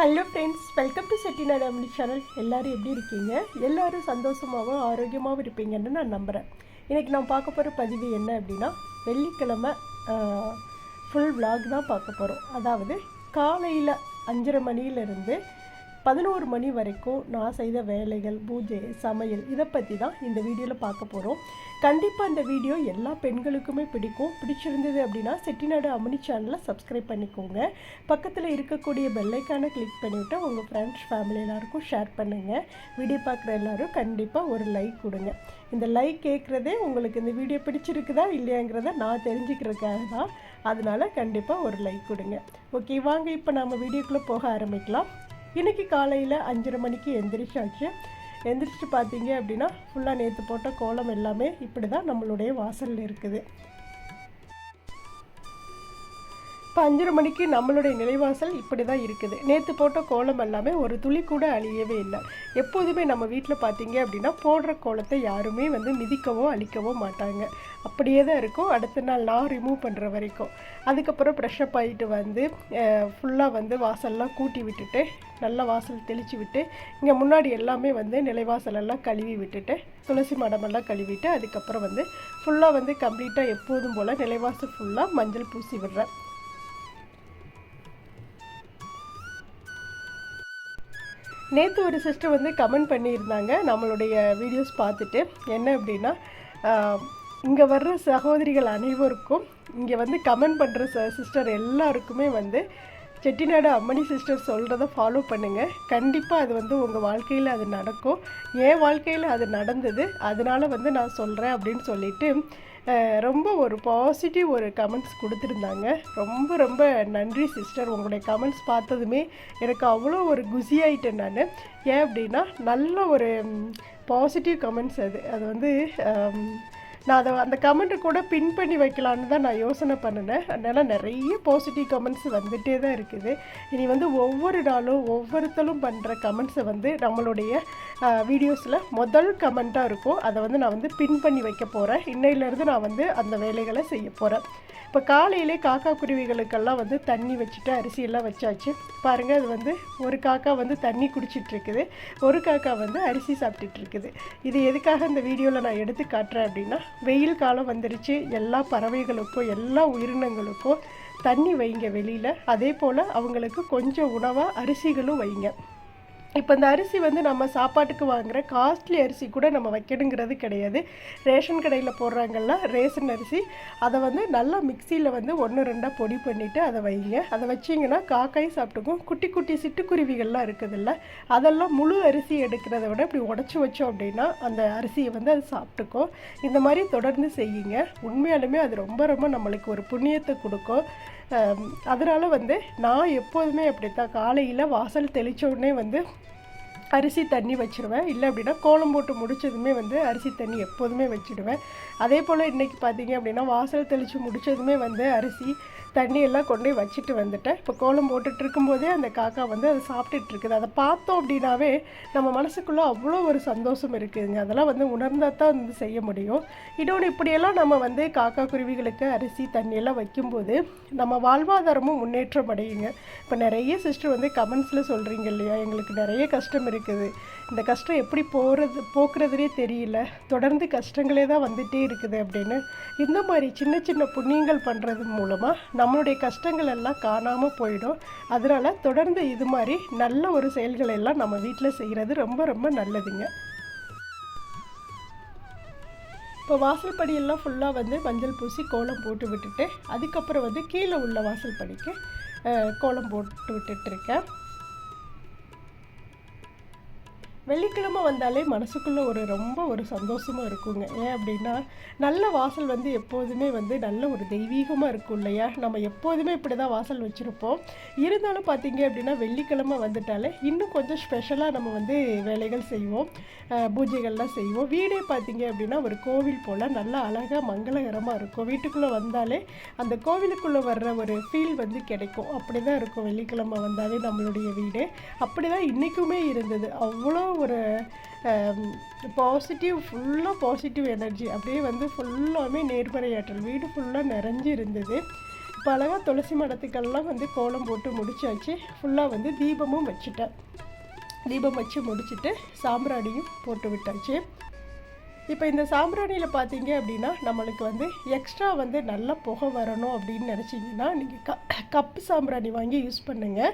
Hello friends welcome to Chettinad அம்னி channel எல்லோரும் எப்படி இருக்கீங்க? எல்லோரும் சந்தோஷமாகவும் ஆரோக்கியமாகவும் இருப்பீங்கன்னு நான் நம்புகிறேன் இன்றைக்கி நான் பார்க்க போகிற பதிவு என்ன அப்படின்னா வெள்ளிக்கிழமை ஃபுல் vlog தான் பார்க்க போகிறோம் அதாவது காலையில் அஞ்சரை மணியிலேருந்து பதினோரு மணி வரைக்கும் நான் செய்த வேலைகள் பூஜை சமையல் இதை பற்றி தான் இந்த வீடியோவில் பார்க்க போகிறோம் கண்டிப்பாக இந்த வீடியோ எல்லா பெண்களுக்குமே பிடிக்கும். பிடிச்சிருந்தது அப்படின்னா செட்டிநாடு அமினி சேனலை சப்ஸ்கிரைப் பண்ணிக்கோங்க. பக்கத்தில் இருக்கக்கூடிய பெல்லைக்கானை கிளிக் பண்ணிவிட்டு உங்கள் ஃப்ரெண்ட்ஸ் ஃபேமிலி எல்லாருக்கும் ஷேர் பண்ணுங்கள் வீடியோ பார்க்குற எல்லோரும் கண்டிப்பாக ஒரு லைக் கொடுங்க. இந்த லைக் கேட்குறதே உங்களுக்கு இந்த வீடியோ பிடிச்சிருக்குதா இல்லையாங்கிறத நான் தெரிஞ்சுக்கிறதுக்காக தான். அதனால் கண்டிப்பாக ஒரு லைக் கொடுங்க. ஓகே வாங்க இப்போ நம்ம வீடியோக்குள்ளே போக ஆரம்பிக்கலாம். இன்றைக்கி காலையில் அஞ்சரை மணிக்கு எந்திரிச்சாச்சு எந்திரிச்சு பார்த்தீங்க அப்படின்னா ஃபுல்லாக நேற்று போட்ட கோலம் எல்லாமே இப்படி தான் நம்மளுடைய வாசலில் இருக்குது. இப்போ அஞ்சரை மணிக்கு நம்மளுடைய நிலைவாசல் இப்படி தான் இருக்குது. நேற்று போட்ட கோலம் எல்லாமே ஒரு துளி கூட அழியவே இல்லை. எப்போதுமே நம்ம வீட்டில் பார்த்தீங்க அப்படின்னா போடுற கோலத்தை யாருமே வந்து மிதிக்கவோ அழிக்கவோ மாட்டாங்க. அப்படியே தான் இருக்கும். அடுத்த நாள் நான் ரிமூவ் பண்ணுற வரைக்கும். அதுக்கப்புறம் ப்ரெஷ்அப் ஆகிட்டு வந்து ஃபுல்லாக வந்து வாசல்லாம் கூட்டி விட்டுட்டு நல்லா வாசல் தெளித்து விட்டு இங்கே முன்னாடி எல்லாமே வந்து நிலைவாசலெல்லாம் கழுவி விட்டுட்டு துளசி மடமெல்லாம் கழுவிட்டு அதுக்கப்புறம் வந்து ஃபுல்லாக வந்து கம்ப்ளீட்டாக எப்போதும் போல் நிலைவாசல் ஃபுல்லாக மஞ்சள் பூசி விடுறேன். நேற்று ஒரு சிஸ்டர் வந்து கமெண்ட் பண்ணியிருந்தாங்க. நம்மளுடைய வீடியோஸ் பார்த்துட்டு என்ன அப்படின்னா இங்கே வர்ற சகோதரிகள் அனைவருக்கும் இங்கே வந்து கமெண்ட் பண்ணுற ச சிஸ்டர் எல்லாருக்குமே வந்து செட்டிநாடு அம்மணி சிஸ்டர் சொல்கிறத ஃபாலோ பண்ணுங்கள் கண்டிப்பாக அது வந்து உங்கள் வாழ்க்கையில் அது நடக்கும். என் வாழ்க்கையில் அது நடந்தது. அதனால் வந்து நான் சொல்கிறேன் அப்படின்னு சொல்லிட்டு ரொம்ப ஒரு பாசிட்டிவ் ஒரு கமெண்ட்ஸ் கொடுத்துருந்தாங்க. ரொம்ப ரொம்ப நன்றி சிஸ்டர் உங்களுடைய கமெண்ட்ஸ் பார்த்ததுமே எனக்கு அவ்வளோ ஒரு குசி நான். ஏன் அப்படின்னா நல்ல ஒரு பாசிட்டிவ் கமெண்ட்ஸ் அது. அது வந்து நான் அதை அந்த கமெண்ட்டை கூட பின் பண்ணி வைக்கலான்னு தான் நான் யோசனை பண்ணினேன். அதனால் நிறைய பாசிட்டிவ் கமெண்ட்ஸ் வந்துகிட்டே தான் இருக்குது. இனி வந்து ஒவ்வொரு நாளும் ஒவ்வொருத்தரும் பண்ணுற கமெண்ட்ஸை வந்து நம்மளுடைய வீடியோஸில் முதல் கமெண்ட்டாக இருக்கும். அதை வந்து நான் வந்து பின் பண்ணி வைக்க போகிறேன் இன்னையிலேருந்து நான் வந்து அந்த வேலைகளை செய்ய போகிறேன் இப்போ காலையிலே காக்கா குருவிகளுக்கெல்லாம் வந்து தண்ணி வச்சுட்டு அரிசியெல்லாம் வச்சாச்சு. பாருங்கள் அது வந்து ஒரு காக்கா வந்து தண்ணி குடிச்சிட்டு இருக்குது. ஒரு காக்கா வந்து அரிசி சாப்பிட்டுட்ருக்குது இது எதுக்காக இந்த வீடியோவில் நான் எடுத்து காட்டுறேன் அப்படின்னா வெயில் காலம் வந்துருச்சு. எல்லா பறவைகளுக்கும் எல்லா உயிரினங்களுக்கும் தண்ணி வைங்க வெளியில். அதே போல் அவங்களுக்கு கொஞ்சம் உணவாக அரிசிகளும் வைங்க. இப்போ இந்த அரிசி வந்து நம்ம சாப்பாட்டுக்கு வாங்குற காஸ்ட்லி அரிசி கூட நம்ம வைக்கணுங்கிறது கிடையாது. ரேஷன் கடையில் போடுறாங்கல்ல ரேஷன் அரிசி. அதை வந்து நல்லா மிக்சியில் வந்து ஒன்று ரெண்டாக பொடி பண்ணிவிட்டு அதை வைங்க. அதை வச்சிங்கன்னா காக்காயும் சாப்பிட்டுக்கும் குட்டி குட்டி சிட்டுக்குருவிகள்லாம் இருக்குதுல்ல அதெல்லாம் முழு அரிசி எடுக்கிறத விட இப்படி உடச்சி வச்சோம் அப்படின்னா அந்த அரிசியை வந்து அது சாப்பிட்டுக்கும். இந்த மாதிரி தொடர்ந்து செய்யுங்க. உண்மையாலுமே அது ரொம்ப ரொம்ப நம்மளுக்கு ஒரு புண்ணியத்தை கொடுக்கும். அதனால் வந்து நான் எப்போதுமே அப்படித்தான். காலையில் வாசல் தெளித்த உடனே வந்து அரிசி தண்ணி வச்சுருவேன். இல்லை அப்படின்னா கோலம் போட்டு முடிச்சதுமே வந்து அரிசி தண்ணி எப்போதுமே வச்சுடுவேன். அதே போல் இன்றைக்கி பார்த்தீங்க அப்படின்னா வாசல் தெளித்து முடிச்சதுமே வந்து அரிசி தண்ணி எல்லாம் கொண்டு வச்சுட்டு வந்துட்டேன். இப்போ கோலம் போட்டுட்டு இருக்கும்போதே அந்த காக்கா வந்து அதை சாப்பிட்டுட்டு இருக்குது. அதை பார்த்தோம் அப்படின்னாவே நம்ம மனசுக்குள்ளே அவ்வளோ ஒரு சந்தோஷம் இருக்குதுங்க. அதெல்லாம் வந்து உணர்ந்தால் தான் வந்து செய்ய முடியும். இன்னொன்று இப்படியெல்லாம் நம்ம வந்து காக்கா குருவிகளுக்கு அரிசி தண்ணியெல்லாம் வைக்கும்போது நம்ம வாழ்வாதாரமும் முன்னேற்றம் அடையுங்க. இப்போ நிறைய சிஸ்டர் வந்து கமெண்ட்ஸில் சொல்கிறீங்க இல்லையா? எங்களுக்கு நிறைய கஷ்டம் இருக்குது. இந்த கஷ்டம் எப்படி போகிறது போக்குறதுனே தெரியல. தொடர்ந்து கஷ்டங்களே தான் வந்துகிட்டே இருக்குது அப்படின்னு. இந்த மாதிரி சின்ன சின்ன புண்ணியங்கள் பண்ணுறது மூலமாக நம்மளுடைய கஷ்டங்கள் எல்லாம் காணாமல் போயிடும். அதனால் தொடர்ந்து இது மாதிரி நல்ல ஒரு செயல்களை எல்லாம் நம்ம வீட்டில் செய்கிறது ரொம்ப ரொம்ப நல்லதுங்க. இப்போ வாசல் படியெல்லாம் ஃபுல்லாக வந்து மஞ்சள் பூசி கோலம் போட்டு விட்டுட்டு அதுக்கப்புறம் வந்து கீழே உள்ள வாசல் படிக்கு கோலம் போட்டு விட்டுட்டு வெள்ளிக்கிழமை வந்தாலே மனசுக்குள்ளே ஒரு ரொம்ப ஒரு சந்தோஷமாக இருக்குங்க. ஏன் அப்படின்னா நல்ல வாசல் வந்து எப்போதுமே வந்து நல்ல ஒரு தெய்வீகமாக இருக்கும் இல்லையா? நம்ம எப்போதுமே இப்படி தான் வாசல் வச்சுருப்போம். இருந்தாலும் பார்த்தீங்க அப்படின்னா வெள்ளிக்கிழமை வந்துட்டாலே இன்னும் கொஞ்சம் ஸ்பெஷலாக நம்ம வந்து வேலைகள் செய்வோம். பூஜைகள்லாம் செய்வோம். வீடே பார்த்தீங்க அப்படின்னா ஒரு கோவில் போல் நல்லா அழகாக மங்களகரமாக இருக்கும். வீட்டுக்குள்ளே வந்தாலே அந்த கோவிலுக்குள்ளே வர்ற ஒரு ஃபீல் வந்து கிடைக்கும். அப்படி தான் இருக்கும் வெள்ளிக்கிழமை வந்தாலே நம்மளுடைய வீடு. அப்படி தான் இன்றைக்குமே இருந்தது. அவ்வளோ ஒரு பாசிட்டிவ் ஃபுல்லாக பாசிட்டிவ் எனர்ஜி அப்படியே வந்து ஃபுல்லாமே நேர்மறையாற்றல் வீடு ஃபுல்லாக நிறைஞ்சு இருந்தது. இப்போ அழகாக துளசி மடத்துக்கெல்லாம் வந்து கோலம் போட்டு முடிச்சாச்சு. ஃபுல்லாக வந்து தீபமும் வச்சுட்டேன். தீபம் வச்சு முடிச்சுட்டு சாம்பிராணியும் போட்டு விட்டாச்சு. இப்போ இந்த சாம்பிராணியில் பார்த்தீங்க அப்படின்னா நம்மளுக்கு வந்து எக்ஸ்ட்ரா வந்து நல்ல புகை வரணும் அப்படின்னு நினச்சிங்கன்னா நீங்கள் க கப்பு சாம்பிராணி வாங்கி யூஸ் பண்ணுங்கள்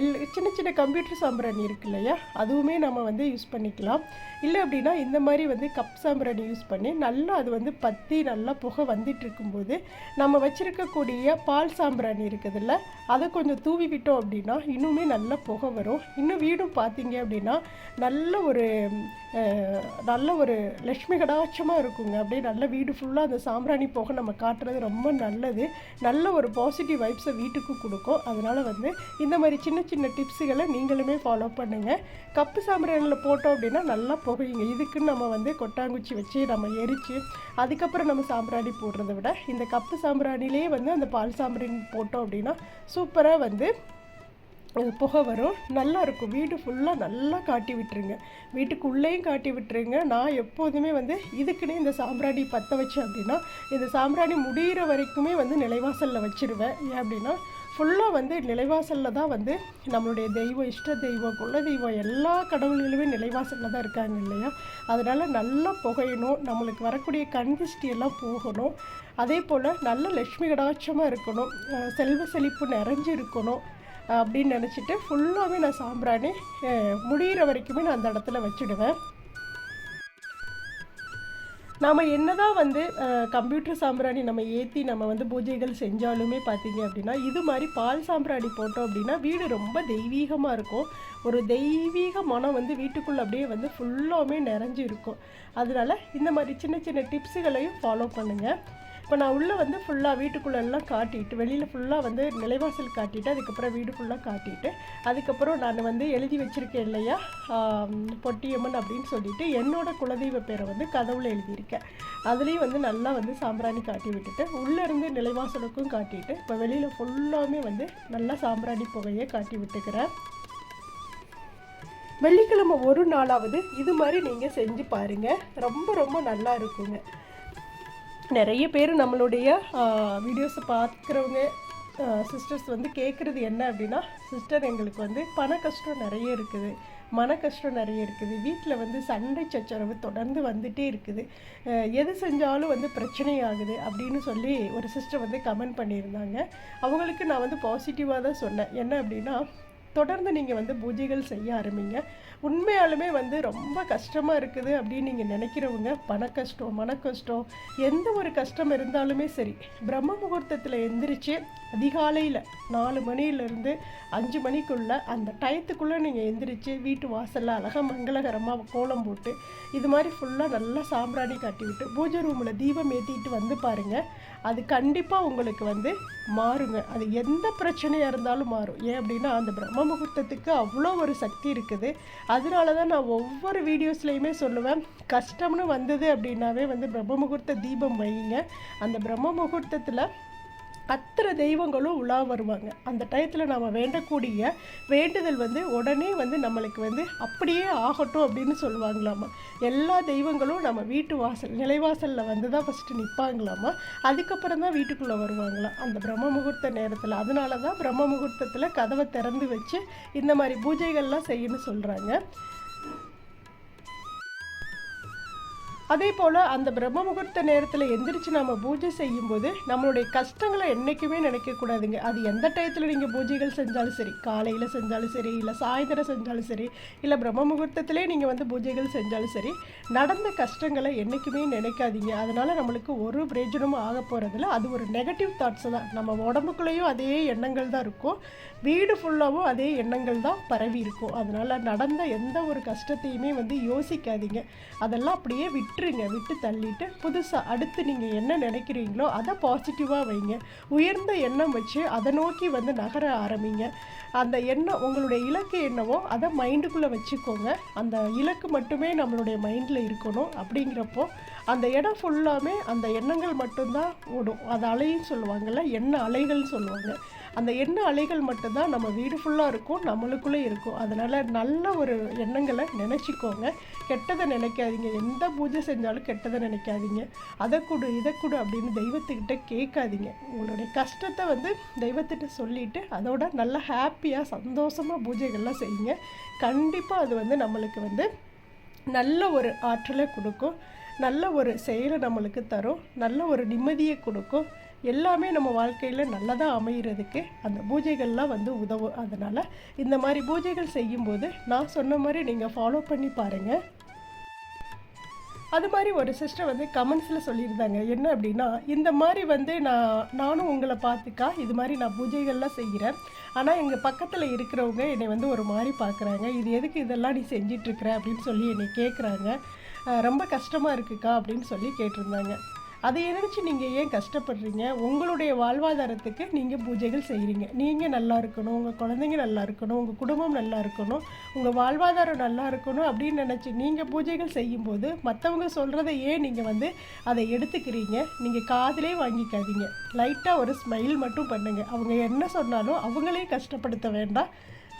இல்லை சின்ன சின்ன கம்ப்யூட்டர் சாம்பிராணி இருக்கு இல்லையா? அதுவுமே நம்ம வந்து யூஸ் பண்ணிக்கலாம். இல்லை அப்படின்னா இந்த மாதிரி வந்து கப் சாம்பிராணி யூஸ் பண்ணி நல்லா அது வந்து பற்றி நல்லா புகை வந்துட்டு இருக்கும்போது நம்ம வச்சுருக்கக்கூடிய பால் சாம்பிராணி இருக்குதுல்ல அதை கொஞ்சம் தூவி விட்டோம் அப்படின்னா இன்னுமே நல்ல புகை வரும். இன்னும் வீடும் பார்த்தீங்க அப்படின்னா நல்ல ஒரு நல்ல ஒரு லக்ஷ்மி கடாட்சமாக இருக்குங்க. அப்படியே நல்ல வீடு ஃபுல்லாக அந்த சாம்பிராணி புகை நம்ம காட்டுறது ரொம்ப நல்லது. நல்ல ஒரு பாசிட்டிவ் வைப்ஸை வீட்டுக்கு கொடுக்கும். அதனால் வந்து இந்த மாதிரி சின்ன சின்ன டிப்ஸுகளை நீங்களுமே ஃபாலோ பண்ணுங்கள் கப்பு சாம்பிராணியில் போட்டோம் அப்படின்னா நல்லா புகையுங்க. இதுக்குன்னு நம்ம வந்து கொட்டாங்குச்சி வச்சு நம்ம எரித்து அதுக்கப்புறம் நம்ம சாம்பிராணி போடுறத விட இந்த கப்பு சாம்பிராணிலே வந்து அந்த பால் சாம்பிராணி போட்டோம் அப்படின்னா சூப்பராக வந்து புகை வரும். நல்லா இருக்கும். வீடு ஃபுல்லாக நல்லா காட்டி விட்டுருங்க. வீட்டுக்குள்ளேயும் காட்டி விட்டுருங்க. நான் எப்போதுமே வந்து இதுக்குன்னே இந்த சாம்பிராணி பற்ற வச்சேன் அப்படின்னா இந்த சாம்பிராணி முடிகிற வரைக்குமே வந்து நிலைவாசலில் வச்சுருவேன். ஏன் அப்படின்னா ஃபுல்லாக வந்து நிலைவாசலில் தான் வந்து நம்மளுடைய தெய்வம் இஷ்ட தெய்வம் குல தெய்வம் எல்லா கடவுள்களுமே நிலைவாசலில் தான் இருக்காங்க இல்லையா? அதனால் நல்லா புகையணும். நம்மளுக்கு வரக்கூடிய கண்திஷ்டி எல்லாம் போகணும். அதே போல் நல்ல லட்சுமி கடாட்சமாக இருக்கணும். செல்வ செழிப்பு நிறைஞ்சு இருக்கணும் அப்படின்னு நினச்சிட்டு ஃபுல்லாகவே நான் சாம்பிராணி முடிகிற முடியிற வரைக்குமே நான் அந்த இடத்துல வச்சுடுவேன். நாம் என்னதான் வந்து கம்ப்யூட்டர் சாம்பிராணி நம்ம ஏற்றி நம்ம வந்து பூஜைகள் செஞ்சாலுமே பார்த்தீங்க அப்படின்னா இது மாதிரி பால் சாம்பிராணி போட்டோம் அப்படின்னா வீடு ரொம்ப தெய்வீகமாக இருக்கும். ஒரு தெய்வீக மனம் வந்து வீட்டுக்குள்ளே அப்படியே வந்து ஃபுல்லாகவே நிறைஞ்சு இருக்கும் அதனால இந்த மாதிரி சின்ன சின்ன டிப்ஸுகளையும் ஃபாலோ பண்ணுங்கள் இப்போ நான் உள்ளே வந்து ஃபுல்லாக வீட்டுக்குள்ளெல்லாம் காட்டிட்டு வெளியில் ஃபுல்லாக வந்து நிலைவாசல் காட்டிட்டு அதுக்கப்புறம் வீடு ஃபுல்லாக காட்டிட்டு அதுக்கப்புறம் நான் வந்து எழுதி வச்சுருக்கேன் இல்லையா? பொட்டியம்மன் அப்படின்னு சொல்லிட்டு என்னோட குலதெய்வ பேரை வந்து கதவுல எழுதியிருக்கேன். அதுலேயும் வந்து நல்லா வந்து சாம்பிராணி காட்டி விட்டுட்டு உள்ளேருந்து நிலைவாசலுக்கும் காட்டிட்டு இப்போ வெளியில் ஃபுல்லாமே வந்து நல்லா சாம்பிராணி புகையை காட்டி விட்டுக்கிறேன். வெள்ளிக்கிழமை ஒரு நாளாவது இது மாதிரி நீங்கள் செஞ்சு பாருங்கள் ரொம்ப ரொம்ப நல்லா இருக்குங்க. நிறைய பேர் நம்மளுடைய வீடியோஸை பார்க்குறவங்க சிஸ்டர்ஸ் வந்து கேட்குறது என்ன அப்படின்னா சிஸ்டர் எங்களுக்கு வந்து பண கஷ்டம் நிறைய இருக்குது. மன கஷ்டம் நிறைய இருக்குது. வீட்டில் வந்து சண்டை சச்சரவு தொடர்ந்து வந்துட்டே இருக்குது. எது செஞ்சாலும் வந்து பிரச்சனை ஆகுது அப்படின்னு சொல்லி ஒரு சிஸ்டர் வந்து கமெண்ட் பண்ணியிருந்தாங்க. அவங்களுக்கு நான் வந்து பாசிட்டிவாக தான் சொன்னேன். என்ன அப்படின்னா தொடர்ந்து நீங்கள் வந்து பூஜைகள் செய்ய ஆரம்பிங்க. உண்மையாலுமே வந்து ரொம்ப கஷ்டமாக இருக்குது அப்படின்னு நீங்கள் நினைக்கிறவங்க பண கஷ்டம் மன கஷ்டம் எந்த ஒரு கஷ்டம் இருந்தாலுமே சரி பிரம்ம முகூர்த்தத்தில் எந்திரிச்சு அதிகாலையில் நாலு மணியிலேருந்து அஞ்சு மணிக்குள்ளே அந்த டயத்துக்குள்ளே நீங்கள் எந்திரிச்சு வீட்டு வாசலில் அழகாக மங்களகரமாக கோலம் போட்டு இது மாதிரி ஃபுல்லாக நல்லா சாம்பிராணி காட்டி விட்டு பூஜை ரூமில் தீபம் ஏற்றிட்டு வந்து பாருங்கள் அது கண்டிப்பாக உங்களுக்கு வந்து மாறுங்க. அது எந்த பிரச்சனையாக இருந்தாலும் மாறும். ஏன் அப்படின்னா அந்த பிரம்ம முகூர்த்தத்துக்கு அவ்வளோ ஒரு சக்தி இருக்குது. அதனால தான் நான் ஒவ்வொரு வீடியோஸ்லையுமே சொல்லுவேன். கஷ்டம்னு வந்தது அப்படின்னாவே வந்து பிரம்ம முகூர்த்த தீபம் வைங்க அந்த பிரம்ம முகூர்த்தத்தில் அத்தனை தெய்வங்களும் உலா வருவாங்க. அந்த டயத்தில் நாம் வேண்டக்கூடிய வேண்டுதல் வந்து உடனே வந்து நம்மளுக்கு வந்து அப்படியே ஆகட்டும் அப்படின்னு சொல்லுவாங்களாமா. எல்லா தெய்வங்களும் நம்ம வீட்டு வாசல் நிலைவாசலில் வந்து தான் ஃபஸ்ட்டு நிற்பாங்களாமா அதுக்கப்புறம் தான் வீட்டுக்குள்ளே வருவாங்களாம் அந்த பிரம்ம முகூர்த்த நேரத்தில் அதனால தான் பிரம்ம முகூர்த்தத்தில் கதவை திறந்து வச்சு இந்த மாதிரி பூஜைகள்லாம் செய்யணும்னு சொல்கிறாங்க அதே போல் அந்த பிரம்ம முகூர்த்த நேரத்தில் எந்திரிச்சு நம்ம பூஜை செய்யும்போது நம்மளுடைய கஷ்டங்களை என்றைக்குமே நினைக்கக்கூடாதுங்க அது எந்த டயத்தில் நீங்கள் பூஜைகள் செஞ்சாலும் சரி காலையில் செஞ்சாலும் சரி இல்லை சாயந்தரம் செஞ்சாலும் சரி இல்லை பிரம்ம முகூர்த்தத்திலே நீங்கள் வந்து பூஜைகள் செஞ்சாலும் சரி நடந்த கஷ்டங்களை என்றைக்குமே நினைக்காதீங்க. அதனால் நம்மளுக்கு ஒரு பிரயோஜனமும் ஆக போகிறதில்ல அது ஒரு நெகட்டிவ் தாட்ஸ் தான். நம்ம உடம்புக்குள்ளேயும் அதே எண்ணங்கள் தான் இருக்கும். வீடு ஃபுல்லாகவும் அதே எண்ணங்கள் தான் பரவி இருக்கும். அதனால் நடந்த எந்த ஒரு கஷ்டத்தையுமே வந்து யோசிக்காதீங்க. அதெல்லாம் அப்படியே விட்டுருங்க விட்டு தள்ளிட்டு புதுசாக அடுத்து நீங்கள் என்ன நினைக்கிறீங்களோ அதை பாசிட்டிவாக வைங்க. உயர்ந்த எண்ணம் வச்சு அதை நோக்கி வந்து நகர ஆரம்பிங்க. அந்த எண்ணம் உங்களுடைய இலக்கு என்னவோ அதை மைண்டுக்குள்ளே வச்சுக்கோங்க. அந்த இலக்கு மட்டுமே நம்மளுடைய மைண்டில் இருக்கணும் அப்படிங்கிறப்போ அந்த இடம் ஃபுல்லாமே அந்த எண்ணங்கள் மட்டும்தான் ஓடும். அது அலைன்னு சொல்லுவாங்கள்ல எண்ண அலைகள்னு சொல்லுவாங்க. அந்த எண்ண அலைகள் மட்டும்தான் நம்ம வீடு ஃபுல்லாக இருக்கும் நம்மளுக்குள்ளே இருக்கும். அதனால் நல்ல ஒரு எண்ணங்களை நினச்சிக்கோங்க. கெட்டதை நினைக்காதீங்க. எந்த பூஜை செஞ்சாலும் கெட்டதை நினைக்காதீங்க. அதை கொடு இதை கொடு அப்படின்னு தெய்வத்துக்கிட்ட கேட்காதீங்க. உங்களுடைய கஷ்டத்தை வந்து தெய்வத்திட்ட சொல்லிவிட்டு அதோட நல்லா ஹாப்பியாக சந்தோஷமாக பூஜைகள்லாம் செய்யுங்க. கண்டிப்பாக அது வந்து நம்மளுக்கு வந்து நல்ல ஒரு ஆற்றலை கொடுக்கும். நல்ல ஒரு செயலை நம்மளுக்கு தரும். நல்ல ஒரு நிம்மதியை கொடுக்கும். எல்லாமே நம்ம வாழ்க்கையில் நல்லதாக அமைகிறதுக்கு அந்த பூஜைகள்லாம் வந்து உதவும். அதனால் இந்த மாதிரி பூஜைகள் செய்யும்போது நான் சொன்ன மாதிரி நீங்கள் ஃபாலோ பண்ணி பாருங்கள் அது மாதிரி ஒரு சிஸ்டர் வந்து கமெண்ட்ஸில் சொல்லியிருந்தாங்க. என்ன அப்படின்னா இந்த மாதிரி வந்து நான் நானும் உங்களை பார்த்துக்கா இது மாதிரி நான் பூஜைகள்லாம் செய்கிறேன். ஆனால் எங்கள் பக்கத்தில் இருக்கிறவங்க என்னை வந்து ஒரு மாதிரி பார்க்குறாங்க. இது எதுக்கு இதெல்லாம் நீ செஞ்சிட்ருக்குற அப்படின்னு சொல்லி என்னை கேட்குறாங்க. ரொம்ப கஷ்டமாக இருக்குக்கா அப்படின்னு சொல்லி கேட்டிருந்தாங்க. அதை நினச்சி நீங்கள் ஏன் கஷ்டப்படுறீங்க? உங்களுடைய வாழ்வாதாரத்துக்கு நீங்கள் பூஜைகள் செய்கிறீங்க நீங்கள் நல்லா இருக்கணும் உங்கள் குழந்தைங்க நல்லா இருக்கணும் உங்கள் குடும்பம் நல்லா இருக்கணும் உங்கள் வாழ்வாதாரம் நல்லா இருக்கணும் அப்படின்னு நினச்சி நீங்கள் பூஜைகள் செய்யும்போது மற்றவங்க சொல்கிறத ஏன் நீங்கள் வந்து அதை எடுத்துக்கிறீங்க? நீங்கள் காதிலே வாங்கிக்காதீங்க. லைட்டாக ஒரு ஸ்மைல் மட்டும் பண்ணுங்கள் அவங்க என்ன சொன்னாலும் அவங்களே கஷ்டப்படுத்த வேண்டாம்.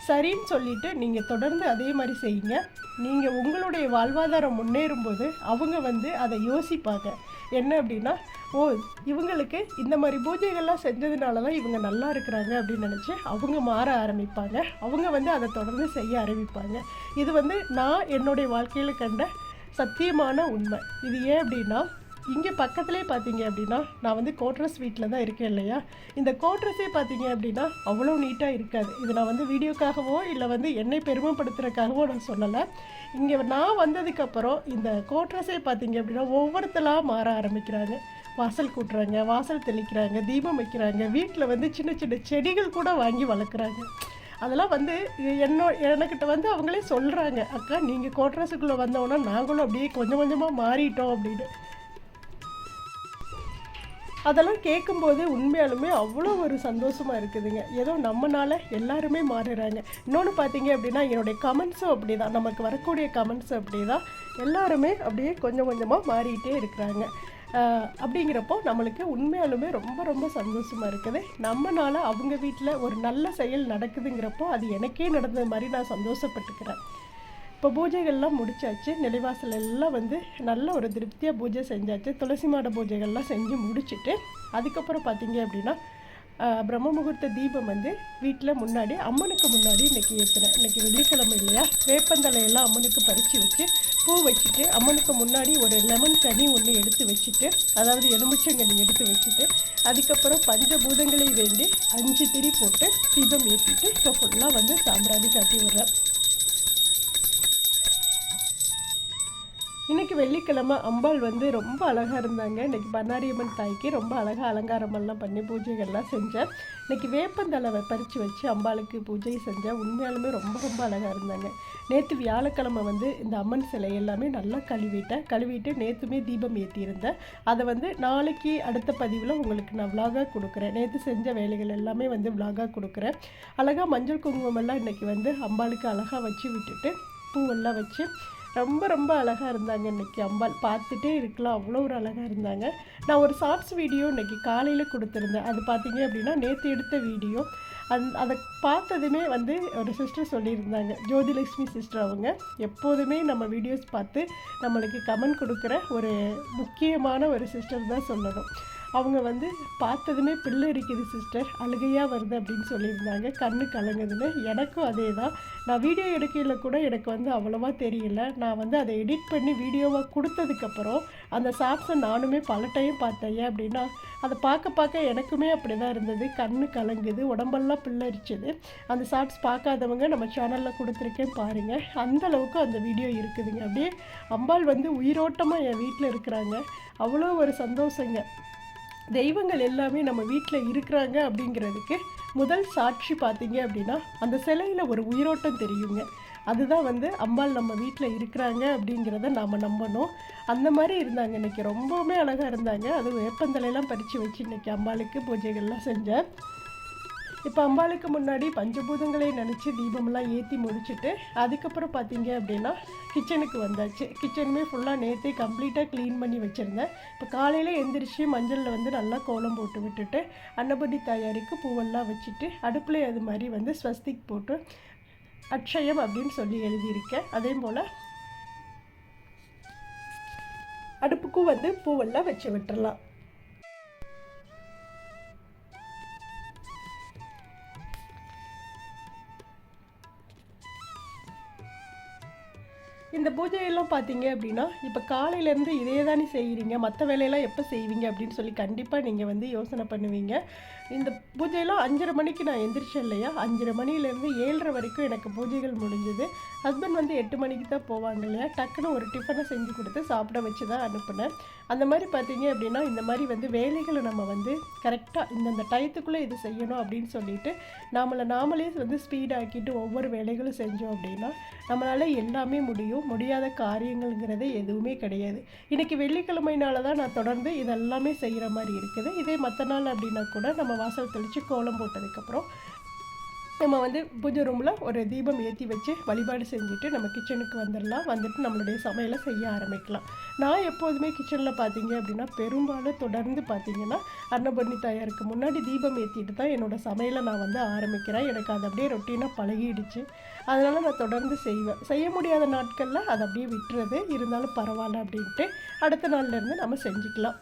சரின்னு சொல்லிட்டு நீங்கள் தொடர்ந்து அதே மாதிரி செய்யுங்க. நீங்கள் உங்களுடைய வாழ்வாதாரம் முன்னேறும்போது அவங்க வந்து அதை யோசிப்பாங்க. என்ன அப்படின்னா ஓ இவங்களுக்கு இந்த மாதிரி பூஜைகள்லாம் செஞ்சதுனால தான் இவங்க நல்லா இருக்கிறாங்க அப்படின்னு நினச்சி அவங்க மாற ஆரம்பிப்பாங்க. அவங்க வந்து அதை தொடர்ந்து செய்ய ஆரம்பிப்பாங்க. இது வந்து நான் என்னுடைய வாழ்க்கையில் கண்ட சத்தியமான உண்மை. இது ஏன் அப்படின்னா இங்கே பக்கத்துலேயே பார்த்தீங்க அப்படின்னா நான் வந்து கோட்ரஸ் வீட்டில் தான் இருக்கேன் இல்லையா? இந்த கோட்ரஸே பார்த்தீங்க அப்படின்னா அவ்வளோ நீட்டாக இருக்காது. இது நான் வந்து வீடியோக்காகவோ இல்லை வந்து என்னை பெருமைப்படுத்துறதுக்காகவோ நான் சொல்லலை. இங்கே நான் வந்ததுக்கப்புறம் இந்த கோட்ரஸே பார்த்தீங்க அப்படின்னா ஒவ்வொருத்தலாக மாற ஆரம்பிக்கிறாங்க. வாசல் கூட்டுறாங்க வாசல் தெளிக்கிறாங்க தீபம் வைக்கிறாங்க வீட்டில் வந்து சின்ன சின்ன செடிகள் கூட வாங்கி வளர்க்குறாங்க. அதெல்லாம் வந்து என்னோ எனக்கிட்ட வந்து அவங்களே சொல்கிறாங்க அக்கா நீங்கள் கோட்ரஸுக்குள்ளே வந்தோன்னா நாங்களும் அப்படியே கொஞ்சம் கொஞ்சமாக மாறிட்டோம் அப்படின்னு. அதெல்லாம் கேட்கும்போது உண்மையாலுமே அவ்வளோ ஒரு சந்தோஷமாக இருக்குதுங்க. ஏதோ நம்மனால் எல்லாருமே மாறுறாங்க. இன்னொன்று பார்த்தீங்க அப்படின்னா என்னுடைய கமெண்ட்ஸும் அப்படி தான் நமக்கு வரக்கூடிய கமெண்ட்ஸும் அப்படி தான் எல்லாருமே அப்படியே கொஞ்சம் கொஞ்சமாக மாறிட்டே இருக்கிறாங்க. அப்படிங்கிறப்போ நம்மளுக்கு உண்மையாலுமே ரொம்ப ரொம்ப சந்தோஷமாக இருக்குது. நம்மனால் அவங்க வீட்டில் ஒரு நல்ல செயல் நடக்குதுங்கிறப்போ அது எனக்கே நடந்தது மாதிரி நான் சந்தோஷப்பட்டுக்கிறேன். இப்போ பூஜைகள்லாம் முடிச்சாச்சு. நிலைவாசல் எல்லாம் வந்து நல்ல ஒரு திருப்தியாக பூஜை செஞ்சாச்சு. துளசி மாட பூஜைகள்லாம் செஞ்சு முடிச்சுட்டு அதுக்கப்புறம் பார்த்தீங்க அப்படின்னா பிரம்ம முகூர்த்த தீபம் வந்து வீட்டில் முன்னாடி அம்மனுக்கு முன்னாடி இன்றைக்கி ஏற்றினேன் இன்றைக்கி வெள்ளிக்கிழமை இல்லையா? வேப்பந்தலையெல்லாம் அம்மனுக்கு பறித்து வச்சு பூ வச்சுட்டு அம்மனுக்கு முன்னாடி ஒரு லெமன் கனி ஒன்று எடுத்து வச்சுட்டு அதாவது எலுமிச்சங்கனி எடுத்து வச்சுட்டு அதுக்கப்புறம் பஞ்சபூதங்களை வேண்டி அஞ்சு திரி போட்டு தீபம் ஏற்றிட்டு இப்போ ஃபுல்லாக வந்து சாம்பிராணி காட்டி விடுறேன். இன்றைக்கி வெள்ளிக்கிழமை அம்பாள் வந்து ரொம்ப அழகாக இருந்தாங்க. இன்றைக்கி பண்ணாரியம்மன் தாய்க்கு ரொம்ப அழகாக அலங்காரமெல்லாம் பண்ணி பூஜைகள்லாம் செஞ்சேன். இன்றைக்கி வேப்பந்தலை பறித்து வச்சு அம்பாளுக்கு பூஜை செஞ்சேன். உண்மையாலுமே ரொம்ப ரொம்ப அழகாக இருந்தாங்க. நேற்று வியாழக்கிழமை வந்து இந்த அம்மன் சிலை எல்லாமே நல்லா கழுவிட்டேன். கழுவிட்டு நேற்றுமே தீபம் ஏற்றியிருந்தேன் அதை வந்து நாளைக்கு அடுத்த பதிவில் உங்களுக்கு நான் விலாகாக கொடுக்குறேன். நேற்று செஞ்ச வேலைகள் எல்லாமே வந்து விலாகாக கொடுக்குறேன். அழகாக மஞ்சள் குங்குமம் எல்லாம் இன்றைக்கி வந்து அம்பாளுக்கு அழகாக வச்சு விட்டுட்டு பூவெல்லாம் வச்சு ரொம்ப ரொம்ப அழகாக இருந்தாங்க இன்றைக்கி அம்பாள் பார்த்துட்டே இருக்கலாம். அவ்வளோ ஒரு அழகாக இருந்தாங்க. நான் ஒரு ஷார்ட்ஸ் வீடியோ இன்றைக்கி காலையில் கொடுத்துருந்தேன். அது பார்த்தீங்க அப்படின்னா நேற்று எடுத்த வீடியோ அந் அதை பார்த்ததுமே வந்து ஒரு சிஸ்டர் சொல்லியிருந்தாங்க. ஜோதிலக்ஷ்மி சிஸ்டர் அவங்க. எப்போதுமே நம்ம வீடியோஸ் பார்த்து நம்மளுக்கு கமெண்ட் கொடுக்குற ஒரு முக்கியமான ஒரு சிஸ்டர் தான் சொல்லணும். அவங்க வந்து பார்த்ததுமே பிள்ளை இருக்குது சிஸ்டர் அழுகையாக வருது அப்படின்னு சொல்லியிருந்தாங்க. கண்ணு கலங்குதுன்னு. எனக்கும் அதே தான் நான் வீடியோ எடுக்கையில் கூட எனக்கு வந்து அவ்வளோவா தெரியல. நான் வந்து அதை எடிட் பண்ணி வீடியோவாக கொடுத்ததுக்கப்புறம் அந்த ஷார்ட்ஸை நானுமே பல டைம் பார்த்தேன். ஏன் அப்படின்னா அதை பார்க்க பார்க்க எனக்குமே அப்படி தான் இருந்தது. கண்ணு கலங்குது உடம்பெல்லாம் பிள்ளரிச்சது. அந்த ஷார்ட்ஸ் பார்க்காதவங்க நம்ம சேனலில் கொடுத்துருக்கேன் பாருங்கள் அந்தளவுக்கு அந்த வீடியோ இருக்குதுங்க. அப்படியே அம்பாள் வந்து உயிரோட்டமாக என் வீட்டில் இருக்கிறாங்க. அவ்வளோ ஒரு சந்தோஷங்க. தெய்வங்கள் எல்லாமே நம்ம வீட்டில் இருக்கிறாங்க அப்படிங்கிறதுக்கு முதல் சாட்சி பார்த்தீங்க அப்படின்னா அந்த சிலையில் ஒரு உயிரோட்டம் தெரியுங்க. அதுதான் வந்து அம்பாள் நம்ம வீட்டில் இருக்கிறாங்க அப்படிங்கிறத நாம் நம்பணும். அந்த மாதிரி இருந்தாங்க. இன்றைக்கி ரொம்பவுமே அழகாக இருந்தாங்க. அது வேப்பந்தலையெல்லாம் பறித்து வச்சு இன்றைக்கி அம்பாளுக்கு பூஜைகள்லாம் செஞ்சேன். இப்போ அம்பாளுக்கு முன்னாடி பஞ்சபூதங்களை நினச்சி தீபம்லாம் ஏற்றி முடிச்சுட்டு அதுக்கப்புறம் பார்த்தீங்க அப்படின்னா கிச்சனுக்கு வந்தாச்சு. கிச்சனுமே ஃபுல்லாக நேற்றே கம்ப்ளீட்டாக க்ளீன் பண்ணி வச்சுருந்தேன். இப்போ காலையில் எந்திரிச்சு மஞ்சளில் வந்து நல்லா கோலம் போட்டு விட்டுட்டு அன்னபடி தயாரிக்கு பூவெல்லாம் வச்சுட்டு அடுப்பில் அது மாதிரி வந்து ஸ்வஸ்திக் போட்டு அட்சயம் அப்படின்னு சொல்லி எழுதியிருக்கேன். அதே போல் அடுப்புக்கும் வந்து பூவெல்லாம் வச்சு விட்டுறலாம். இந்த பூஜையெல்லாம் பார்த்தீங்க அப்படின்னா இப்போ காலையிலேருந்து இதே தானே செய்கிறீங்க மற்ற வேலையெல்லாம் எப்போ செய்வீங்க அப்படின்னு சொல்லி கண்டிப்பாக நீங்கள் வந்து யோசனை பண்ணுவீங்க. இந்த பூஜையெல்லாம் அஞ்சரை மணிக்கு நான் எந்திரிச்சேன் இல்லையா? அஞ்சரை மணிலேருந்து ஏழரை வரைக்கும் எனக்கு பூஜைகள் முடிஞ்சுது. ஹஸ்பண்ட் வந்து எட்டு மணிக்கு தான் போவாங்க இல்லையா? டக்குன்னு ஒரு டிஃபனை செஞ்சு கொடுத்து சாப்பிட வச்சு தான் அனுப்புனேன். அந்த மாதிரி பார்த்தீங்க அப்படின்னா இந்த மாதிரி வந்து வேலைகளை நம்ம வந்து கரெக்டாக இந்தந்த டயத்துக்குள்ளே இது செய்யணும் அப்படின்னு சொல்லிட்டு நம்மளை நாமளே வந்து ஸ்பீடாக்கிட்டு ஒவ்வொரு வேலைகளும் செஞ்சோம் அப்படின்னா நம்மளால் எல்லாமே முடியும். முடியாத காரியங்கள்ங்கிறது எதுவுமே கிடையாது. இன்றைக்கி வெள்ளிக்கிழமைனால தான் நான் தொடர்ந்து இதெல்லாமே செய்கிற மாதிரி இருக்குது. இதே மற்ற நாள் அப்படின்னா கூட நம்ம வாசல் தெளித்து கோலம் போட்டதுக்கப்புறம் நம்ம வந்து பூஜை ரூமில் ஒரு தீபம் ஏற்றி வச்சு வழிபாடு செஞ்சுட்டு நம்ம கிச்சனுக்கு வந்துடலாம் வந்துட்டு நம்மளுடைய சமையலை செய்ய ஆரம்பிக்கலாம். நான் எப்போதுமே கிச்சனில் பார்த்தீங்க அப்படின்னா பெரும்பாலும் தொடர்ந்து பார்த்தீங்கன்னா அன்னபரணி தாயாருக்கு முன்னாடி தீபம் ஏற்றிட்டு தான் என்னோடய சமையலை நான் வந்து ஆரம்பிக்கிறேன். எனக்கு அது அப்படியே ரொட்டீனாக பழகிடுச்சு. அதனால் நான் தொடர்ந்து செய்வேன். செய்ய முடியாத நாட்களில் அதை அப்படியே விட்டுறது. இருந்தாலும் பரவாயில்ல அப்படின்ட்டு அடுத்த நாள்லேருந்து நம்ம செஞ்சுக்கலாம்.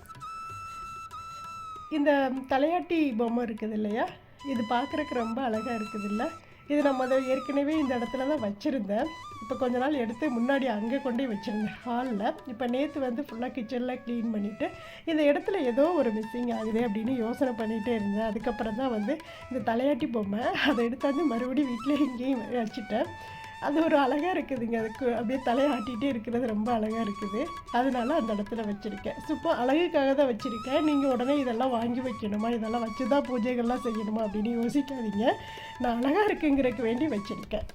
இந்த தலையாட்டி பொம்மை இருக்குது இல்லையா? இது பார்க்குறக்கு ரொம்ப அழகாக இருக்குது இல்லை இது நம்ம அதை ஏற்கனவே இந்த இடத்துல தான் வச்சுருந்தேன். இப்போ கொஞ்ச நாள் எடுத்து முன்னாடி அங்கே கொண்டே வச்சுருந்தேன் ஹாலில் இப்போ நேற்று வந்து ஃபுல்லாக கிச்சனில் க்ளீன் பண்ணிவிட்டு இந்த இடத்துல ஏதோ ஒரு மிஸ்ஸிங் ஆகுது அப்படின்னு யோசனை பண்ணிகிட்டே இருந்தேன். அதுக்கப்புறம் தான் வந்து இந்த தலையாட்டி பொம்மை அதை எடுத்தாந்து மறுபடியும் வீட்டில் இங்கேயும் வச்சுட்டேன். அது ஒரு அழகாக இருக்குதுங்க. அதுக்கு அப்படியே தலையாட்டிகிட்டே இருக்கிறது ரொம்ப அழகாக இருக்குது. அதனால அந்த இடத்துல வச்சுருக்கேன். சும்மா அழகுக்காக தான் வச்சுருக்கேன். நீங்கள் உடனே இதெல்லாம் வாங்கி வைக்கணுமா? இதெல்லாம் வச்சு தான் பூஜைகள்லாம் செய்யணுமா? அப்படின்னு யோசிக்காதீங்க. நான் அழகாக இருக்குங்கிறதுக்கு வேண்டி வச்சுருக்கேன்.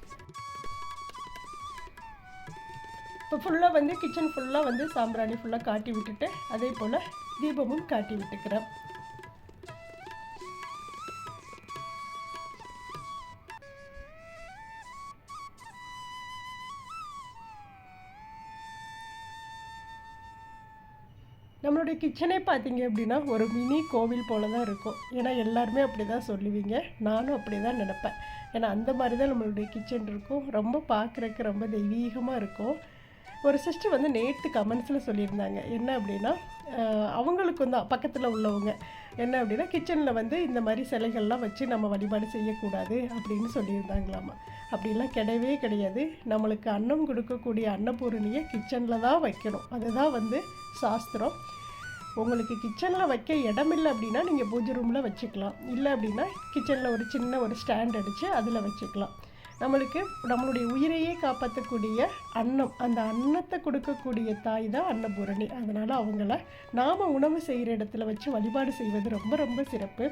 இப்போ ஃபுல்லாக வந்து கிச்சன் ஃபுல்லாக வந்து சாம்பிராணி ஃபுல்லாக காட்டி விட்டுட்டு அதே போல் தீபமும் காட்டி விட்டுக்கிறேன். நம்மளுடைய கிச்சனே பார்த்தீங்க அப்படின்னா ஒரு மினி கோவில் போல தான் இருக்கும். ஏன்னா எல்லாருமே அப்படி தான் சொல்லுவீங்க. நானும் அப்படி தான் நினப்பேன். ஏன்னா அந்த மாதிரி தான் நம்மளுடைய கிச்சன் இருக்கும். ரொம்ப பார்க்குறக்கு ரொம்ப தெய்வீகமாக இருக்கும். ஒரு சிஸ்டர் வந்து நேற்று கமெண்ட்ஸில் சொல்லியிருந்தாங்க. என்ன அப்படின்னா அவங்களுக்கு வந்து பக்கத்தில் உள்ளவங்க. என்ன அப்படின்னா கிச்சனில் வந்து இந்த மாதிரி சிலைகள்லாம் வச்சு நம்ம வழிபாடு செய்யக்கூடாது அப்படின்னு சொல்லியிருந்தாங்களாமா. அப்படிலாம் கிடையவே கிடையாது. நம்மளுக்கு அன்னம் கொடுக்கக்கூடிய அன்னபூரணியை கிச்சனில் தான் வைக்கணும். அதுதான் வந்து சாஸ்திரம். உங்களுக்கு கிச்சனில் வைக்க இடம் இல்லை அப்படின்னா நீங்கள் பூஜை ரூமில் வச்சுக்கலாம். இல்லை அப்படின்னா கிச்சனில் ஒரு சின்ன ஒரு ஸ்டாண்ட் அடித்து அதில் வச்சுக்கலாம். நம்மளுக்கு நம்மளுடைய உயிரையே காப்பாற்றக்கூடிய அன்னம் அந்த அன்னத்தை கொடுக்கக்கூடிய தாய் தான் அன்னபூரணி. அதனால் அவங்கள நாம் உணவு செய்கிற இடத்துல வச்சு வழிபாடு செய்வது ரொம்ப ரொம்ப சிறப்பு.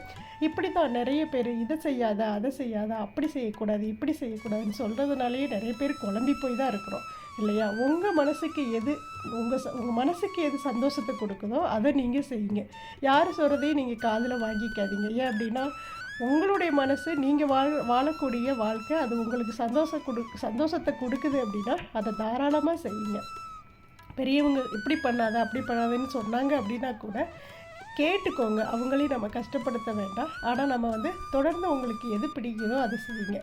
இப்படி தான் நிறைய பேர் இதை செய்யாத அதை செய்யாத அப்படி செய்யக்கூடாது இப்படி செய்யக்கூடாதுன்னு சொல்கிறதுனாலேயே நிறைய பேர் குழம்பி போய் தான் இருக்கிறோம். இல்லையா? உங்கள் மனசுக்கு எது உங்கள் ச உங்கள் மனசுக்கு எது சந்தோஷத்தை கொடுக்குதோ அதை நீங்கள் செய்யுங்க. யார் சொல்கிறதையும் நீங்கள் காதில் வாங்கிக்காதீங்க. ஏன் அப்படின்னா உங்களுடைய மனசு நீங்கள் வாழ் வாழக்கூடிய வாழ்க்கை அது உங்களுக்கு சந்தோஷம் கொடு சந்தோஷத்தை கொடுக்குது அப்படின்னா அதை தாராளமாக செய்யுங்க. பெரியவங்க இப்படி பண்ணாத அப்படி பண்ணாதேன்னு சொன்னாங்க அப்படின்னா கூட கேட்டுக்கோங்க. அவங்களையும் நம்ம கஷ்டப்படுத்த வேண்டாம். ஆனால் நம்ம வந்து தொடர்ந்து உங்களுக்கு எது பிடிக்குதோ அதை செய்யுங்க.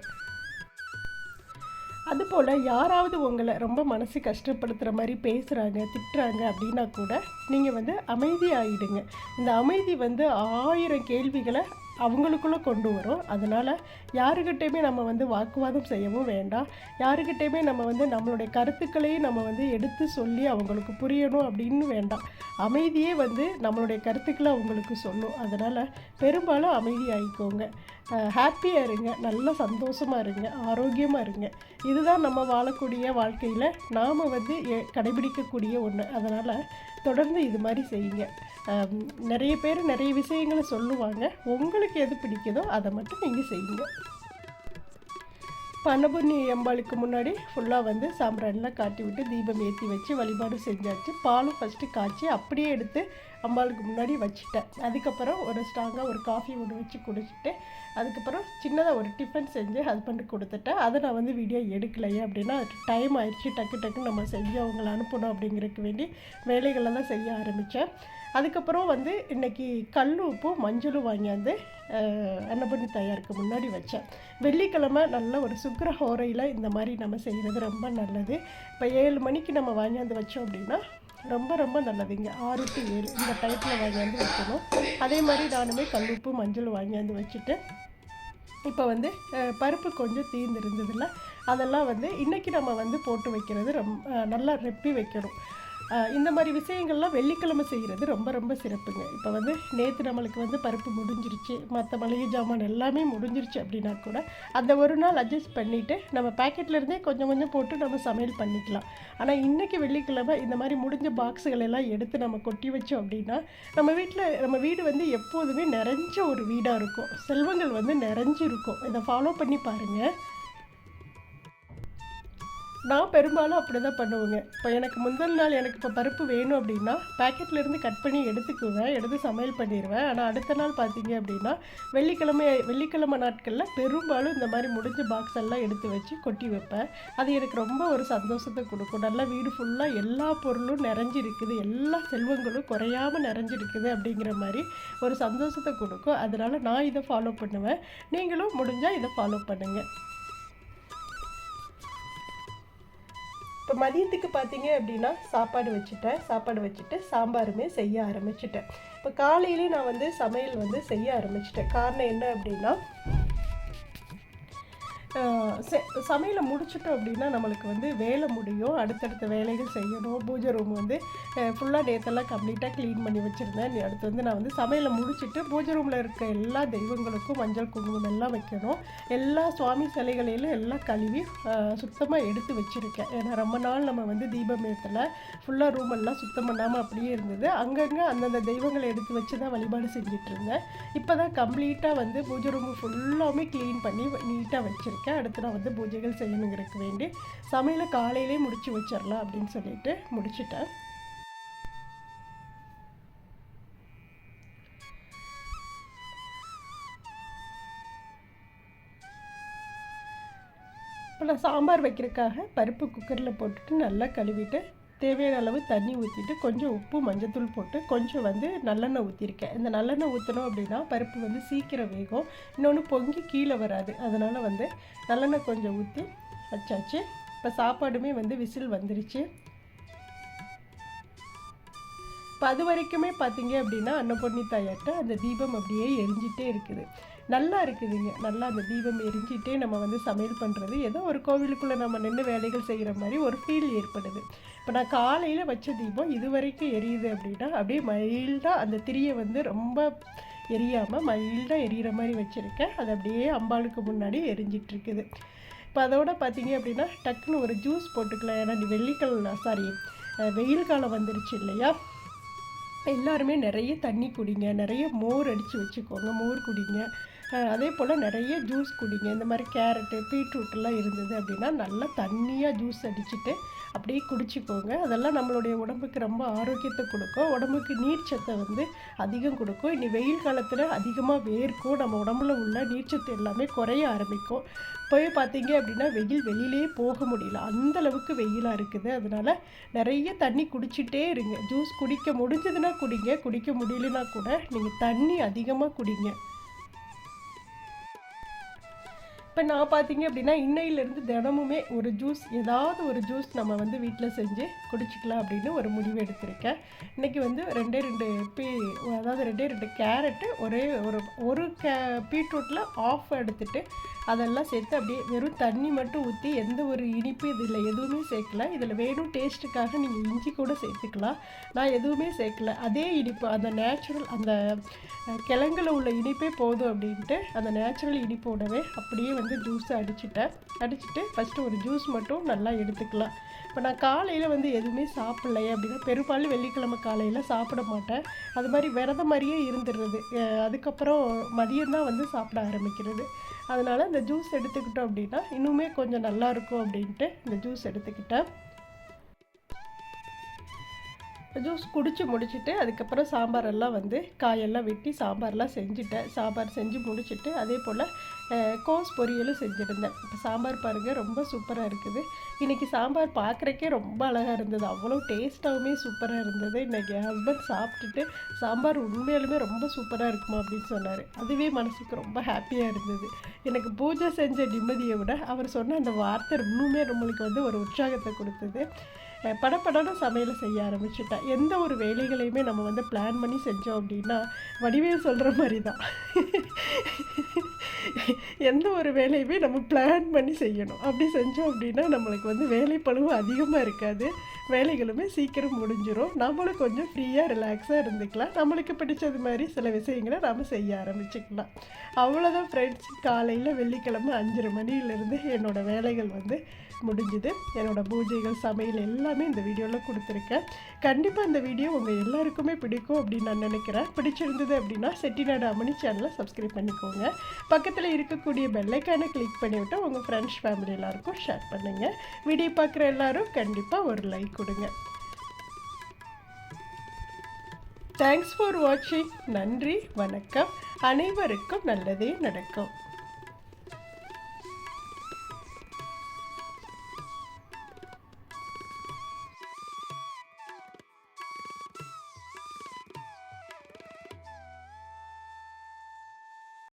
அதுபோல் யாராவது உங்களை ரொம்ப மனசு கஷ்டப்படுத்துகிற மாதிரி பேசுகிறாங்க திட்டுறாங்க அப்படின்னா கூட நீங்கள் வந்து அமைதியாகிடுங்க இந்த அமைதி வந்து ஆயிரம் கேள்விகளை அவங்களுக்குள்ளே கொண்டு வரும். அதனால் யாருக்கிட்டேயுமே நம்ம வந்து வாக்குவாதம் செய்யவும் வேண்டாம். யாருக்கிட்டேயுமே நம்ம வந்து நம்மளுடைய கருத்துக்களையும் நம்ம வந்து எடுத்து சொல்லி அவங்களுக்கு புரியணும் அப்படின்னு வேண்டாம். அமைதியே வந்து நம்மளுடைய கருத்துக்களை அவங்களுக்கு சொல்லும். அதனால் பெரும்பாலும் அமைதியாகிக்கோங்க ஹாப்பியாக இருங்க. நல்ல சந்தோஷமாக இருங்க. ஆரோக்கியமாக இருங்க. இதுதான் நம்ம வாழக்கூடிய வாழ்க்கையில் நாம் வந்து கடைபிடிக்கக்கூடிய ஒன்று அதனால் தொடர்ந்து இது மாதிரி செய்யுங்க. நிறைய பேர் நிறைய விஷயங்களை சொல்லுவாங்க. உங்களுக்கு எது பிடிக்குதோ அதை மட்டும் நீங்கள் செய்யுங்க. பணபுண்ணி அம்பாளுக்கு முன்னாடி ஃபுல்லாக வந்து சாம்பிராணிலாம் காட்டி விட்டு தீபம் ஏற்றி வச்சு வழிபாடு செஞ்சாச்சு. பாலும் ஃபஸ்ட்டு காய்ச்சி அப்படியே எடுத்து அம்பாளுக்கு முன்னாடி வச்சுட்டேன். அதுக்கப்புறம் ஒரு ஸ்ட்ராங்காக ஒரு காஃபி ஒன்று வச்சு குடிச்சிட்டு அதுக்கப்புறம் சின்னதாக ஒரு டிஃபன் செஞ்சு ஹஸ்பண்டுக்கு கொடுத்துட்டேன். அதை நான் வந்து வீடியோ எடுக்கலையே அப்படின்னா டைம் ஆயிடுச்சு. டக்கு டக்குன்னு நம்ம செஞ்சு அவங்கள அனுப்பணும் அப்படிங்கிறதுக்கு வேண்டி வேலைகளெல்லாம் செய்ய ஆரம்பித்தேன் அதுக்கப்புறம் வந்து இன்றைக்கி கல் உப்பும் மஞ்சளும் வாங்கியாந்து அன்னபண்ணி தயாருக்கு முன்னாடி வச்சேன். வெள்ளிக்கிழமை நல்ல ஒரு சுக்கர ஹோரையில் இந்த மாதிரி நம்ம செய்கிறது ரொம்ப நல்லது. இப்போ ஏழு மணிக்கு நம்ம வாங்கியாந்து வச்சோம் அப்படின்னா ரொம்ப ரொம்ப நல்லதுங்க ஆறு டு ஏழு இந்த டைப்பில் வாங்கியாந்து வைக்கணும். அதே மாதிரி நானுமே கல் உப்பு மஞ்சள் வாங்கியாந்து வச்சுட்டு இப்போ வந்து பருப்பு கொஞ்சம் தீர்ந்து இருந்ததில்ல அதெல்லாம் வந்து இன்றைக்கி நம்ம வந்து போட்டு வைக்கிறது ரொம்ப நல்லா ரெப்பி வைக்கணும். இந்த மாதிரி விஷயங்கள்லாம் வெள்ளிக்கிழமை செய்கிறது ரொம்ப ரொம்ப சிறப்புங்க. இப்போ வந்து நேற்று நம்மளுக்கு வந்து பருப்பு முடிஞ்சிருச்சு மற்ற மளிகை ஜாமான் எல்லாமே முடிஞ்சிருச்சு அப்படின்னா கூட அந்த ஒரு நாள் அட்ஜஸ்ட் பண்ணிவிட்டு நம்ம பேக்கெட்லேருந்தே கொஞ்சம் கொஞ்சம் போட்டு நம்ம சமையல் பண்ணிக்கலாம். ஆனால் இன்றைக்கி வெள்ளிக்கிழமை இந்த மாதிரி முடிஞ்ச பாக்ஸுகள் எல்லாம் எடுத்து நம்ம கொட்டி வச்சோம் அப்படின்னா நம்ம வீட்டில் நம்ம வீடு வந்து எப்போதுமே நிறைஞ்ச ஒரு வீடாக இருக்கும். செல்வங்கள் வந்து நிறைஞ்சு இருக்கும் இதை ஃபாலோ பண்ணி பாருங்கள் நான் பெரும்பாலும் அப்படி தான் பண்ணுவேங்க. இப்போ எனக்கு முந்தின நாள் எனக்கு இப்போ பருப்பு வேணும் அப்படின்னா பாக்கெட்ல இருந்து கட் பண்ணி எடுத்துக்குவேன் எடுத்து சமையல் பண்ணிடுவேன் ஆனால் அடுத்த நாள் பார்த்தீங்க அப்படின்னா வெள்ளிக்கிழமை வெள்ளிக்கிழமை நாட்களில் பெரும்பாலும் இந்த மாதிரி முடிஞ்ச பாக்ஸ் எல்லாம் எடுத்து வச்சு கொட்டி வைப்பேன். அது எனக்கு ரொம்ப ஒரு சந்தோஷத்தை கொடுக்கும். நல்லா வீடு ஃபுல்லாக எல்லா பொருளும் நிறைஞ்சிருக்குது. எல்லா செல்வங்களும் குறையாமல் நிறைஞ்சிருக்குது அப்படிங்கிற மாதிரி ஒரு சந்தோஷத்தை கொடுக்கும். அதனால் நான் இதை ஃபாலோ பண்ணுவேன். நீங்களும் முடிஞ்சால் இதை ஃபாலோ பண்ணுங்கள் இப்போ மதியத்துக்கு பார்த்தீங்க அப்படின்னா சாப்பாடு வச்சுட்டேன். சாப்பாடு வச்சுட்டு சாம்பாருமே செய்ய ஆரம்பிச்சிட்டேன். இப்போ காலையிலே நான் வந்து சமையல் வந்து செய்ய ஆரம்பிச்சிட்டேன். காரணம் என்ன அப்படின்னா சமையலை முடிச்சிட்டோம் அப்படின்னா நம்மளுக்கு வந்து வேலை முடியும். அடுத்தடுத்த வேலைகள் செய்யணும். பூஜை ரூம் வந்து ஃபுல்லாக நேத்தெல்லாம் கம்ப்ளீட்டாக க்ளீன் பண்ணி வச்சுருந்தேன். அடுத்து வந்து நான் வந்து சமையலை முடிச்சுட்டு பூஜை ரூமில் இருக்க எல்லா தெய்வங்களுக்கும் மஞ்சள் குங்குமம் எல்லாம் வைக்கணும். எல்லா சுவாமி சிலைகளிலும் எல்லாம் கழுவி சுத்தமாக எடுத்து வச்சுருக்கேன். ஏன்னா ரொம்ப நாள் நம்ம வந்து தீபம் ஃபுல்லாக ரூம் எல்லாம் சுத்தம் பண்ணாமல் அப்படியே இருந்தது. அங்கங்கே அந்தந்த தெய்வங்களை எடுத்து வச்சு தான் வழிபாடு செஞ்சிட்ருந்தேன் இப்போ தான் கம்ப்ளீட்டாக வந்து பூஜை ரூம் ஃபுல்லாமே க்ளீன் பண்ணி நீட்டாக வச்சுருக்கேன். அடுத்து நான் வந்து பூஜைகள் செய்யணுங்கிறதுக்கு வேண்டி சமையலை காலையிலே முடித்து வச்சிடலாம் அப்படின்னு சொல்லிட்டு முடிச்சிட்டேன். இப்போ நான் சாம்பார் வைக்கிறதுக்காக பருப்பு குக்கரில் போட்டுட்டு நல்லா கழுவிட்டு தேவையான அளவு தண்ணி ஊற்றிட்டு கொஞ்சம் உப்பு மஞ்சத்தூள் போட்டு கொஞ்சம் வந்து நல்லெண்ணெய் ஊற்றிருக்கேன் இந்த நல்லெண்ணெய் ஊற்றணும் அப்படின்னா பருப்பு வந்து சீக்கிரம் வேகும். இன்னொன்று பொங்கி கீழே வராது. அதனால் வந்து நல்லெண்ணெய் கொஞ்சம் ஊற்றி வச்சாச்சு. இப்போ சாப்பாடுமே வந்து விசில் வந்துருச்சு. இப்போ அது வரைக்குமே பார்த்தீங்க அப்படின்னா அன்னபொன்னி தாயாட்ட அந்த தீபம் அப்படியே எரிஞ்சிட்டே இருக்குது. நல்லா இருக்குதுங்க. நல்லா அந்த தீபம் எரிஞ்சிட்டே நம்ம வந்து சமையல் பண்ணுறது ஏதோ ஒரு கோவிலுக்குள்ளே நம்ம நின்று வேலைகள் செய்கிற மாதிரி ஒரு ஃபீல் ஏற்படுது. இப்போ நான் காலையில் வச்ச தீபம் இது வரைக்கும் எரியுது அப்படின்னா அப்படியே மைல்டாக அந்த திரியை வந்து ரொம்ப எரியாமல் மைல்டாக எரியிற மாதிரி வச்சுருக்கேன். அது அப்படியே அம்பாளுக்கு முன்னாடி எரிஞ்சிட்ருக்குது. இப்போ அதோட பார்த்தீங்க அப்படின்னா டக்குன்னு ஒரு ஜூஸ் போட்டுக்கலாம். ஏன்னா நீ வெள்ளிக்கிழமை சாரி வெயில் காலம் வந்துருச்சு இல்லையா? எல்லாருமே நிறைய தண்ணி குடிங்க. நிறைய மோர் அடித்து வச்சுக்கோங்க. மோர் குடிங்க. அதே போல் நிறைய ஜூஸ் குடிங்க. இந்த மாதிரி கேரட்டு பீட்ரூட்டெல்லாம் இருந்தது அப்படின்னா நல்லா தண்ணியாக ஜூஸ் அடிச்சுட்டு அப்படியே குடிச்சிக்கோங்க. அதெல்லாம் நம்மளுடைய உடம்புக்கு ரொம்ப ஆரோக்கியத்தை கொடுக்கும். உடம்புக்கு நீர்ச்சத்தை வந்து அதிகம் கொடுக்கும். இனி வெயில் காலத்தில் அதிகமாக வேர்க்கும். நம்ம உடம்புல உள்ள நீர்ச்சத்து எல்லாமே குறைய ஆரம்பிக்கும். போய் பார்த்தீங்க அப்படின்னா வெயில் வெளியிலே போக முடியல. அந்த அளவுக்கு வெயிலாக இருக்குது. அதனால் நிறைய தண்ணி குடிச்சிட்டே இருங்க. ஜூஸ் குடிக்க முடிஞ்சதுன்னா குடிங்க. குடிக்க முடியலனா கூட நீங்கள் தண்ணி அதிகமாக குடிங்க. இப்போ நான் பார்த்தீங்க அப்படின்னா இன்னையிலேருந்து தினமுமே ஒரு ஜூஸ் ஏதாவது ஒரு ஜூஸ் நம்ம வந்து வீட்டில் செஞ்சு குடிச்சிக்கலாம் அப்படின்னு ஒரு முடிவு எடுத்திருக்கேன். இன்றைக்கி வந்து ரெண்டே ரெண்டு பீ அதாவது ரெண்டே ரெண்டு கேரட்டு ஒரே ஒரு ஒரு கே பீட்ரூட்டில் ஆஃப் எடுத்துட்டு அதெல்லாம் சேர்த்து அப்படியே வெறும் தண்ணி மட்டும் ஊற்றி எந்த ஒரு இனிப்பு இதில் எதுவுமே சேர்க்கல. இதில் வேணும் டேஸ்ட்டுக்காக நீங்கள் இஞ்சி கூட சேர்த்துக்கலாம். நான் எதுவுமே சேர்க்கல. அதே இனிப்பு அந்த நேச்சுரல் அந்த கிழங்குல உள்ள இனிப்பே போதும் அப்படின்ட்டு அந்த நேச்சுரல் இனிப்போடவே அப்படியே வந்து ஜூஸை அடிச்சிட்டேன். அடிச்சுட்டு ஃபஸ்ட்டு ஒரு ஜூஸ் மட்டும் நல்லா எடுத்துக்கலாம். இப்போ நான் காலையில் வந்து எதுவுமே சாப்பிட்லையே அப்படின்னா பெரும்பாலும் வெள்ளிக்கிழமை காலையில் சாப்பிட மாட்டேன். அது மாதிரி விரதம் மாதிரியே இருந்துடுறது. அதுக்கப்புறம் அதுக்கப்புறம் மதியம்தான் வந்து சாப்பிட ஆரம்பிக்கிறது. அதனால் இந்த ஜூஸ் எடுத்துக்கிட்டோம் அப்படின்னா இன்னுமே கொஞ்சம் நல்லா இருக்கும் அப்படின்ட்டு இந்த ஜூஸ் எடுத்துக்கிட்டேன். ஜூஸ் குடித்து முடிச்சுட்டு அதுக்கப்புறம் சாம்பார் எல்லாம் வந்து காயெல்லாம் வெட்டி சாம்பார்லாம் செஞ்சுட்டேன். சாம்பார் செஞ்சு முடிச்சுட்டு அதே போல் கோஸ் பொரியலும் செஞ்சுருந்தேன். இப்போ சாம்பார் பாருங்கள் ரொம்ப சூப்பராக இருக்குது. இன்றைக்கி சாம்பார் பார்க்குறக்கே ரொம்ப அழகாக இருந்தது. அவ்வளோ டேஸ்ட்டாகவுமே சூப்பராக இருந்தது. இன்றைக்கி என் ஹஸ்பண்ட் சாப்பிட்டுட்டு சாம்பார் உண்மையாலுமே ரொம்ப சூப்பராக இருக்குமா அப்படின்னு சொன்னார். அதுவே மனசுக்கு ரொம்ப ஹாப்பியாக இருந்தது. எனக்கு பூஜை செஞ்ச நிம்மதியை விட அவர் சொன்ன அந்த வார்த்தை இன்னுமே நம்மளுக்கு வந்து ஒரு உற்சாகத்தை கொடுத்தது. அஹ் சமையலை செய்ய ஆரம்பிச்சுட்டேன் எந்த ஒரு வேலைகளையுமே நம்ம வந்து பிளான் பண்ணி செஞ்சோம் அப்படின்னா வடிவேல் சொல்கிற மாதிரி தான் எந்த ஒரு வேலையுமே நம்ம பிளான் பண்ணி செய்யணும். அப்படி செஞ்சோம் அப்படின்னா நம்மளுக்கு வந்து வேலைப்பளுவு அதிகமாக இருக்காது. வேலைகளுமே சீக்கிரம் முடிஞ்சிடும் நம்மளும் கொஞ்சம் ஃப்ரீயாக ரிலாக்ஸாக இருந்துக்கலாம். நம்மளுக்கு பிடிச்சது மாதிரி சில விஷயங்களை நாம் செய்ய ஆரம்பிச்சுக்கலாம். அவ்வளோதான் ஃப்ரெண்ட்ஸ் காலையில் வெள்ளிக்கிழமை அஞ்சரை மணியிலேருந்து என்னோடய வேலைகள் வந்து முடிஞ்சுது. என்னோடய பூஜைகள் சமையல் எல்லாம் இந்த வீடியோவில் கொடுத்துருக்கேன். கண்டிப்பாக இந்த வீடியோ உங்கள் எல்லாருக்குமே பிடிக்கும் அப்படின்னு நான் நினைக்கிறேன். பிடிச்சிருந்தது அப்படின்னா செட்டிநாடு அம்மணி சேனலை சப்ஸ்கிரைப் பண்ணிக்கோங்க. பக்கத்தில் இருக்கக்கூடிய பெல்லைக்கானை கிளிக் பண்ணிவிட்டு உங்கள் ஃப்ரெண்ட்ஸ் ஃபேமிலி எல்லாருக்கும் ஷேர் பண்ணுங்கள் வீடியோ பார்க்குற எல்லாரும் கண்டிப்பாக ஒரு லைக் கொடுங்க. தேங்க்ஸ் ஃபார் வாட்சிங் நன்றி வணக்கம். அனைவருக்கும் நல்லதே நடக்கும்.